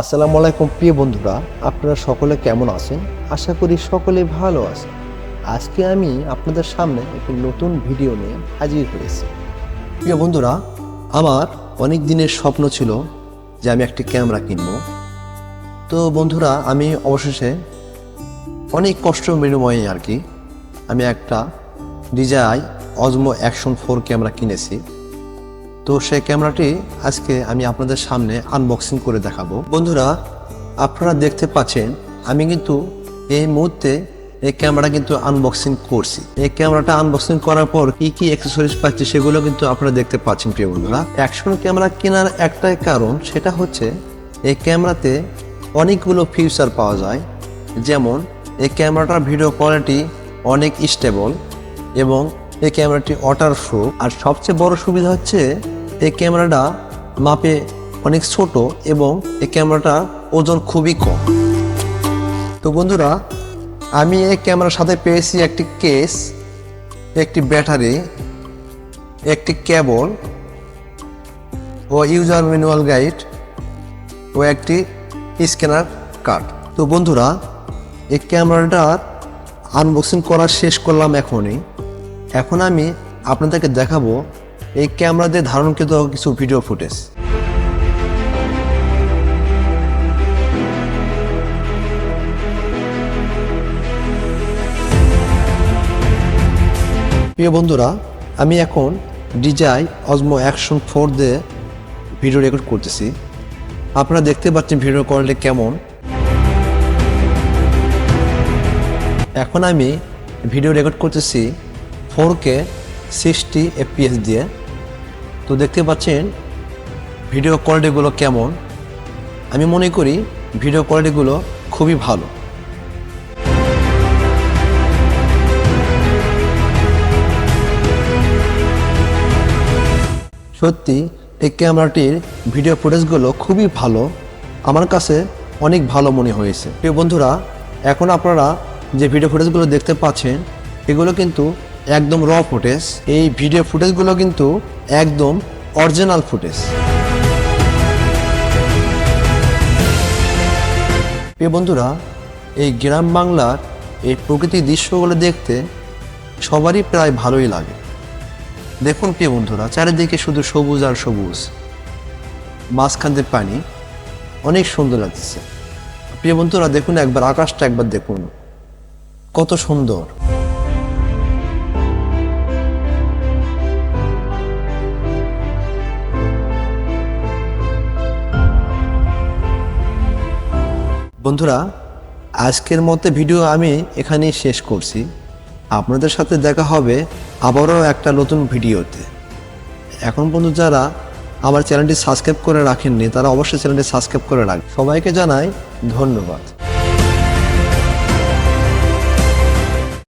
আসসালামু আলাইকুম, প্রিয় বন্ধুরা। আপনারা সকলে কেমন আছেন? আশা করি সকলে ভালো আছেন। আজকে আমি আপনাদের সামনে একটি নতুন ভিডিও নিয়ে হাজির হয়েছি। প্রিয় বন্ধুরা, আমার অনেক দিনের স্বপ্ন ছিল যে আমি একটি ক্যামেরা কিনব। তো বন্ধুরা, আমি অবশেষে অনেক কষ্ট বিনিময়ে আর কি, আমি একটা DJI Osmo Action four camera কিনেছি। তো সেই ক্যামেরাটি আজকে আমি আপনাদের সামনে আনবক্সিং করে দেখাবো। বন্ধুরা, আপনারা দেখতে পাচ্ছেন, আমি কিন্তু এই মুহূর্তে এই ক্যামেরা কিন্তু আনবক্সিং করছি। এই ক্যামেরাটা আনবক্সিং করার পর কি কি অ্যাক্সেসরিজ পাচ্ছি সেগুলো কিন্তু আপনারা দেখতে পাচ্ছেন, প্রিয় বন্ধুরা। অ্যাকশন ক্যামেরা কেনার একটাই কারণ সেটা হচ্ছে, এই ক্যামেরাতে অনেকগুলো ফিউচার পাওয়া যায়। যেমন, এই ক্যামেরাটার ভিডিও কোয়ালিটি অনেক স্টেবল এবং এই ক্যামেরাটি ওয়াটার প্রুফ আর সবচেয়ে বড় সুবিধা হচ্ছে এই ক্যামেরাটা মাপে অনেক ছোট এবং এই ক্যামেরাটা ওজন খুবই কম। তো বন্ধুরা, আমি এই ক্যামেরার সাথে পেয়েছি একটি কেস একটি ব্যাটারি, একটি কেবল ও ইউজার ম্যানুয়াল গাইড ও একটি স্ক্যানার কার্ড তো বন্ধুরা, এই ক্যামেরাটার আনবক্সিং করা শেষ করলাম এখনই। এখন আমি আপনাদেরকে দেখাবো এই ক্যামেরা দিয়ে ধারণকৃত কিছু ভিডিও ফুটেজ প্রিয় বন্ধুরা, আমি এখন ডিজাই অজমো অ্যাকশন ফোর দিয়ে ভিডিও রেকর্ড করতেছি। আপনারা দেখতে পাচ্ছেন ভিডিও কোয়ালিটি কেমন। এখন আমি ভিডিও রেকর্ড করতেছি ফোর কে সিক্সটি এফপিএস দিয়ে। তো দেখতে পাচ্ছেন, ভিডিও কোয়ালিটিগুলো কেমন? আমি মনে করি ভিডিও কোয়ালিটিগুলো খুবই ভালো। সত্যি, এই ক্যামেরাটির ভিডিও ফুটেজগুলো খুবই ভালো। আমার কাছে অনেক ভালো মনে হয়েছে। প্রিয় বন্ধুরা, এখন আপনারা যে ভিডিও ফুটেজগুলো দেখতে পাচ্ছেন, এগুলো কিন্তু একদম র ফুটেজ এই ভিডিও ফুটেজগুলো কিন্তু একদম অরিজিনাল ফুটেজ প্রিয় বন্ধুরা, এই গ্রাম বাংলার এই প্রকৃতির দৃশ্যগুলো দেখতে সবারই প্রায় ভালোই লাগে। দেখুন প্রিয় বন্ধুরা, চারিদিকে শুধু সবুজ আর সবুজ। মাঝখান পানি অনেক সুন্দর লাগতেছে প্রিয় বন্ধুরা, দেখুন একবার, আকাশটা একবার দেখুন। কত সুন্দর। বন্ধুরা, আজকের মতো ভিডিও আমি এখানেই শেষ করছি। আপনাদের সাথে দেখা হবে আবারও একটা নতুন ভিডিওতে। এখন পর্যন্ত যারা আমার চ্যানেলটি সাবস্ক্রাইব করে রাখেননি, তারা অবশ্যই চ্যানেলটি সাবস্ক্রাইব করে রাখ সবাইকে জানাই ধন্যবাদ।